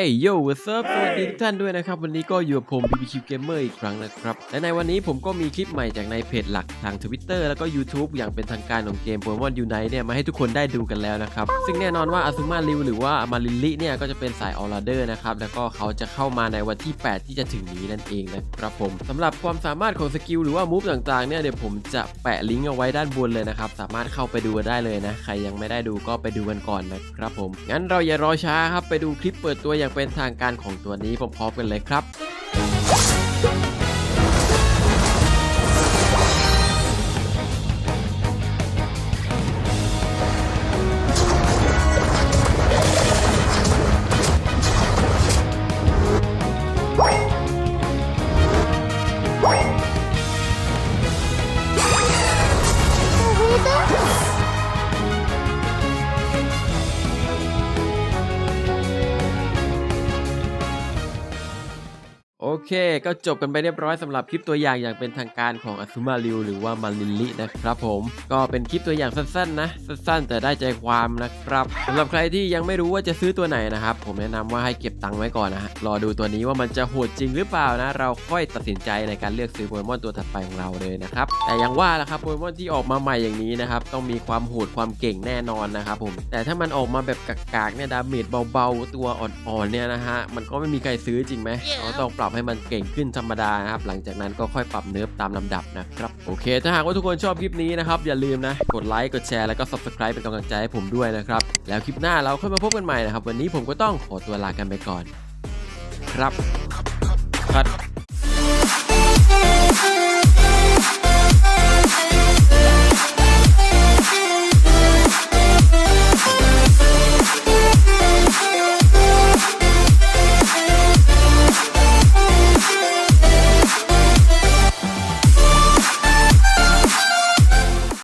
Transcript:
เอ้ยโย่วัสซับสวัสดีทุกท่านด้วยนะครับ วันนี้ก็อยู่กับผม BBQ Gamer อีกครั้งนะครับ และในวันนี้ผมก็มีคลิปใหม่จากในเพจหลักทาง Twitter แล้วก็ YouTube อย่างเป็นทางการของเกม Pokemon Unite เนี่ยมาให้ทุกคนได้ดูกันแล้วนะครับ ซึ่งแน่นอนว่าอาซุมาริวหรือว่าอามาริลลิเนี่ยก็จะเป็นสายออร์เดอร์นะครับ แล้วก็เขาจะเข้ามาในวันที่ 8 ที่จะถึงนี้นั่นเองนะครับผมสำหรับความสามารถของสกิลหรือว่ามูฟต่างๆเนี่ยเดี๋ยวผมจะแปะลิงก์เอาไว้ด้านบนเลยนะครับสามารถเข้าไปดูกันได้เลยนะใครยังไม่ได้ดูก็ไปดูกันก่อนนะครับผมงั้นเราอย่ารอช้าครับไปดูคลิปเปิดตัวอย่างเป็นทางการของตัวนี้พร้อมๆกันเลยครับ เค ก็จบกันไปเรียบร้อยสำหรับคลิปตัวอย่างอย่างเป็นทางการของอ z ุมาริวหรือว่ามาริลลินะครับผมก็เป็นคลิปตัวอย่างสั้นๆนะสั้นๆ แต่ได้ใจความนะครับสำหรับใครที่ยังไม่รู้ว่าจะซื้อตัวไหนนะครับผมแนะนำว่าให้เก็บตังค์ไว้ก่อนนะฮะรอดูตัวนี้ว่ามันจะโหดจริงหรือเปล่านะ เราค่อยตัดสินใจในการเลือกซื้อโปเกมอนตัวถัดไปของเราเลยนะครับแต่อยังว่าละครับโปเกมอนที่ออกมาใหม่อย่างนี้นะครับต้องมีความโหดความเก่งแน่นอนนะครับผมแต่ถ้ามันออกมาแบบกากๆเนี่ยดาเมจเบาๆตัวอ่อนๆเนี่ยนะฮะมันก็ไม่มีใครซื้อจริงไหมเราต้องปรับใให้มันเก่งขึ้นธรรมดานะครับ หลังจากนั้นก็ค่อยปรับเนิร์ฟตามลำดับนะครับโอเค ถ้าหากว่าทุกคนชอบคลิปนี้นะครับ อย่าลืมนะ กดไลค์กดแชร์แล้วก็ subscribe เป็นกำลังใจให้ผมด้วยนะครับ แล้วคลิปหน้าเราค่อยมาพบกันใหม่นะครับ วันนี้ผมก็ต้องขอตัวลากันไปก่อน ครับคัด